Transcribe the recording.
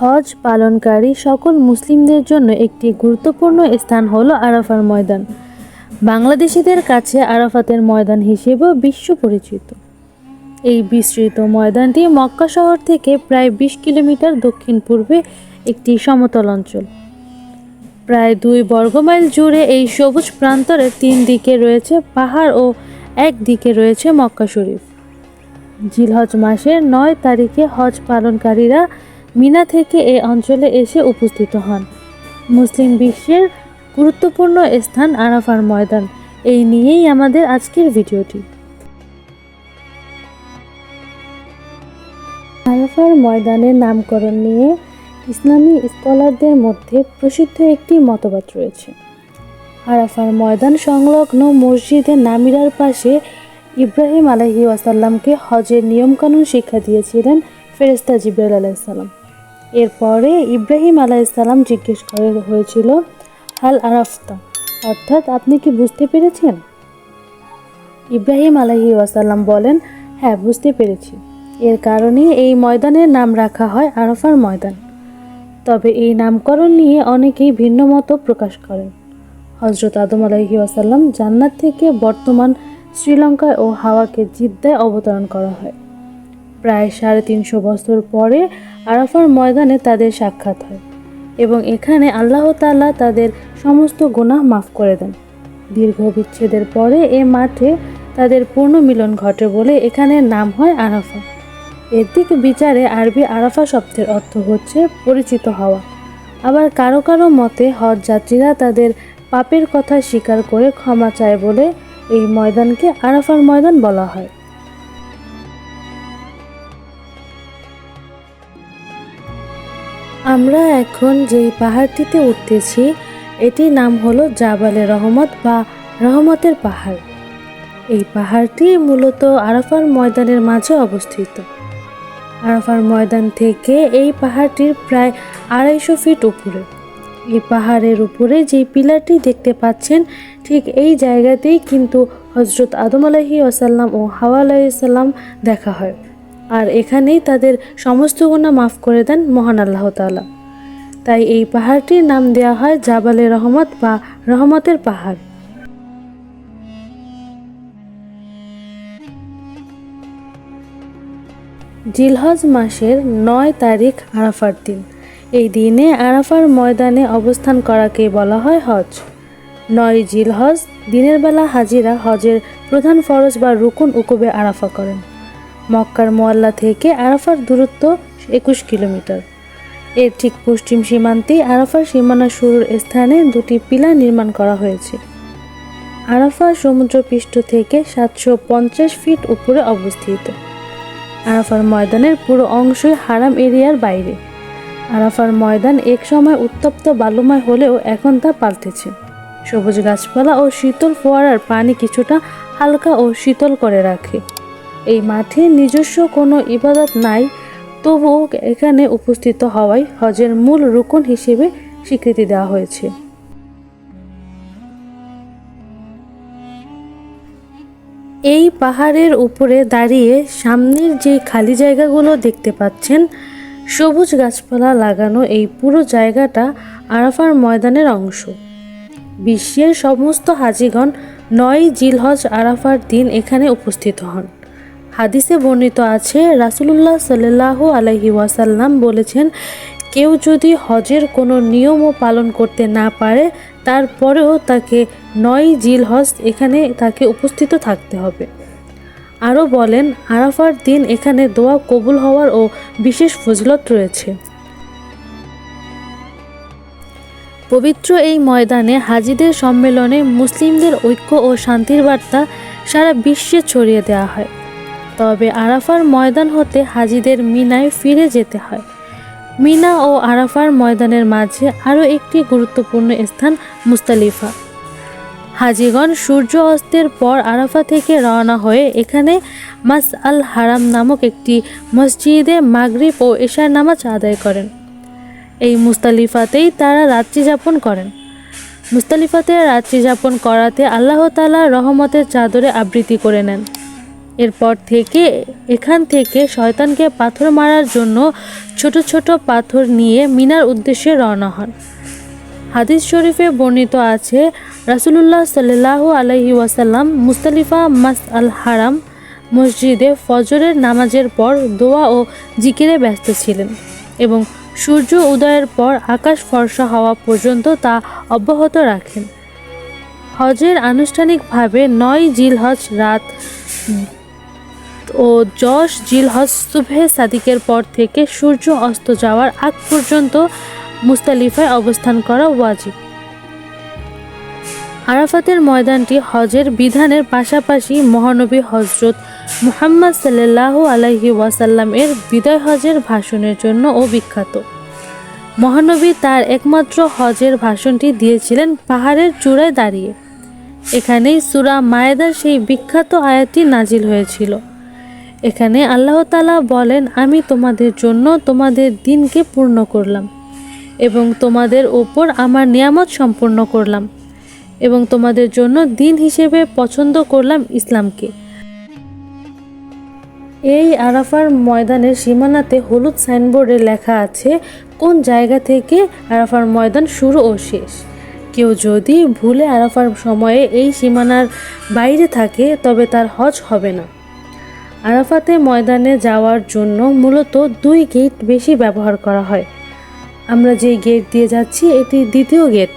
হজ পালনকারী সকল মুসলিমদের জন্য একটি গুরুত্বপূর্ণ স্থান হলো আরাফার ময়দান। বাংলাদেশিদের কাছে আরাফাতের ময়দান হিসেবেও বিশ্ব পরিচিত। এই বিস্তৃত ময়দানটি মক্কা শহর থেকে প্রায় বিশ কিলোমিটার দক্ষিণ পূর্বে একটি সমতল অঞ্চল। প্রায় দুই বর্গমাইল জুড়ে এই সবুজ প্রান্তরের তিন দিকে রয়েছে পাহাড় ও এক দিকে রয়েছে মক্কা শরীফ। জিলহজ মাসের নয় তারিখে হজ পালনকারীরা মিনা থেকে এই অঞ্চলে এসে উপস্থিত হন। মুসলিম বিশ্বের গুরুত্বপূর্ণ স্থান আরাফার ময়দান। এই নিয়েই আমাদের আজকের ভিডিওটি। আরাফার ময়দানের নামকরণ নিয়ে ইসলামী স্কলারদের মধ্যে প্রসিদ্ধ একটি মতবাদ রয়েছে। আরাফার ময়দান সংলগ্ন মসজিদে নামিরার পাশে ইব্রাহিম আলহি ওয়াসাল্লামকে হজের নিয়মকানুন শিক্ষা দিয়েছিলেন ফেরেস্তা জিব্রাইল আলাইসাল্লাম এরপরে ইব্রাহিম আলাইসাল্লাম জিজ্ঞেস করে হয়েছিল, হাল আরাফতা? অর্থাৎ আপনি কি বুঝতে পেরেছেন? ইব্রাহিম আলহি ওয়াসাল্লাম বলেন হ্যাঁ বুঝতে পেরেছি। এর কারণে এই ময়দানের নাম রাখা হয় আরাফার ময়দান। তবে এই নামকরণ নিয়ে অনেকেই ভিন্ন মতো প্রকাশ করেন। হজরত আদম আলাহি ওয়াসাল্লাম জান্নাত থেকে বর্তমান শ্রীলঙ্কায় ও হাওয়াকে জিদ্দায় অবতরণ করা হয়। প্রায় সাড়ে তিনশো বছর পরে আরাফার ময়দানে তাদের সাক্ষাৎ হয় এবং এখানে আল্লাহ তাআলা তাদের সমস্ত গুনাহ মাফ করে দেন। দীর্ঘ বিচ্ছেদের পরে এ মাঠে তাদের পূর্ণ মিলন ঘটে বলে এখানের নাম হয় আরাফা। এর দিক বিচারে আরবি আরাফা শব্দের অর্থ হচ্ছে পরিচিত হওয়া। আবার কারও কারও মতে হজ যাত্রীরা তাদের পাপের কথা স্বীকার করে ক্ষমা চায় বলে এই ময়দানকে আরাফার ময়দান বলা হয়। আমরা এখন যেই পাহাড়টিতে উঠতেছি, এটির নাম হলো জাবালে রহমত বা রহমতের পাহাড়। এই পাহাড়টি মূলত আরাফার ময়দানের মাঝে অবস্থিত। আরাফার ময়দান থেকে এই পাহাড়টির প্রায় আড়াইশো ফিট উপরে। এই পাহাড়ের উপরে যে পিলারটি দেখতে পাচ্ছেন, ঠিক এই জায়গাতেই কিন্তু হজরত আদম আলাহি আসাল্লাম ও হাওয়া আলাইসাল্লাম দেখা হয়। আর এখানেই তাদের সমস্ত গুণা মাফ করে দেন মহান আল্লাহ তাআলা। তাই এই পাহাড়টির নাম দেওয়া হয় জাবালে রহমত বা রহমতের পাহাড়। জিলহজ মাসের নয় তারিখ আরাফার দিন। এই দিনে আরাফার ময়দানে অবস্থান করাকে বলা হয় হজ। নয় জিলহজ দিনের বেলা হাজিরা হজের প্রধান ফরজ বা রুকুন উকুবে আরাফা করেন। মক্কার মোয়াল্লা থেকে আরাফার দূরত্ব একুশ কিলোমিটার। এর ঠিক পশ্চিম সীমান্তে আরাফার সীমানা শুরুর স্থানে দুটি পিলার নির্মাণ করা হয়েছে। আরাফা সমুদ্রপৃষ্ঠ থেকে সাতশো পঞ্চাশ ফিট উপরে অবস্থিত। আরাফার ময়দানের পুরো অংশই হারাম এরিয়ার বাইরে। আরাফার ময়দান এক সময় উত্তপ্ত বালুময় হলেও এখন তা পাল্টেছে। সবুজ গাছপালা ও শীতল ফোয়ারার পানি কিছুটা হালকা ও শীতল করে রাখে। এই মাঠে নিজস্ব কোনো ইবাদত নাই তবুও এখানে উপস্থিত হওয়ায় হজের মূল রুকন হিসেবে স্বীকৃতি দেওয়া হয়েছে। এই পাহাড়ের উপরে দাঁড়িয়ে সামনের যে খালি জায়গাগুলো দেখতে পাচ্ছেন, সবুজ গাছপালা লাগানো এই পুরো জায়গাটা আরাফার ময়দানের অংশ। বিশ্বের সমস্ত হাজিগণ নয় জিলহজ আরাফার দিন এখানে উপস্থিত হন। হাদিসে বর্ণিত আছে, রাসুলুল্লাহ সাল্লাহ আলহি ওয়াসাল্লাম বলেছেন, কেউ যদি হজের কোনো নিয়মও পালন করতে না পারে, তারপরেও তাকে নয় জিল হজ এখানে তাকে উপস্থিত থাকতে হবে। আরও বলেন, আরাফার দিন এখানে দোয়া কবুল হওয়ার ও বিশেষ ফজলত রয়েছে। পবিত্র এই ময়দানে হাজিদের সম্মেলনে মুসলিমদের ঐক্য ও শান্তির বার্তা সারা বিশ্বে ছড়িয়ে দেওয়া হয়। তবে আরাফার ময়দান হতে হাজিদের মিনায় ফিরে যেতে হয়। মিনা ও আরাফার ময়দানের মাঝে আরও একটি গুরুত্বপূর্ণ স্থান মুস্তালিফা। হাজিগণ সূর্য অস্তের পর আরাফা থেকে রওনা হয়ে এখানে মাস আল হারাম নামক একটি মসজিদে মাগরিব ও এশার নামাজ আদায় করেন। এই মুস্তালিফাতেই তারা রাত্রি যাপন করেন। মুস্তালিফাতে রাত্রি যাপন করাতে আল্লাহ তালা রহমতের চাদরে আবৃত্তি করে নেন। এরপর থেকে এখান থেকে শয়তানকে পাথর মারার জন্য ছোট ছোট পাথর নিয়ে মিনার উদ্দেশ্যে রওনা হন। হাদিস শরীফে বর্ণিত আছে, রাসূলুল্লাহ সাল্লাল্লাহু আলাইহি ওয়াসাল্লাম মুস্তালিফা মাস আল হারাম মসজিদে ফজরের নামাজের পর দোয়া ও জিকিরে ব্যস্ত ছিলেন এবং সূর্য উদয়ের পর আকাশ ফর্সা হওয়া পর্যন্ত তা অব্যাহত রাখেন। হজের আনুষ্ঠানিকভাবে নয় জিলহজ রাত ও যশ জিলহজ সুবহে সাদিকের পর থেকে সূর্য অস্ত যাওয়ার আগ পর্যন্ত মুস্তালিফায় অবস্থান করা ওয়াজিব। আরাফাতের ময়দানটি হজের বিধানের পাশাপাশি মহানবী হজরত মুহাম্মদ সাল্লাল্লাহু আলাইহি ওয়াসাল্লাম এর বিদায় হজের ভাষণের জন্য ও বিখ্যাত। মহানবী তার একমাত্র হজের ভাষণটি দিয়েছিলেন পাহাড়ের চূড়ায় দাঁড়িয়ে। এখানেই সূরা মায়েদার সেই বিখ্যাত আয়াতটি নাজিল হয়েছিল। এখানে আল্লাহ তাআলা বলেন, আমি তোমাদের জন্য তোমাদের দিনকে পূর্ণ করলাম এবং তোমাদের ওপর আমার নিয়ামত সম্পূর্ণ করলাম এবং তোমাদের জন্য দিন হিসেবে পছন্দ করলাম ইসলামকে। এই আরাফার ময়দানের সীমানাতে হলুদ সাইনবোর্ডে লেখা আছে, কোন জায়গা থেকে আরাফার ময়দান শুরু ও শেষ? কেউ যদি ভুলে আরাফার সময়ে এই সীমানার বাইরে থাকে, তবে তার হজ হবে না। আরাফাতে ময়দানে যাওয়ার জন্য মূলত দুই গেট বেশি ব্যবহার করা হয়। আমরা যে গেট দিয়ে যাচ্ছি, এটি দ্বিতীয় গেট।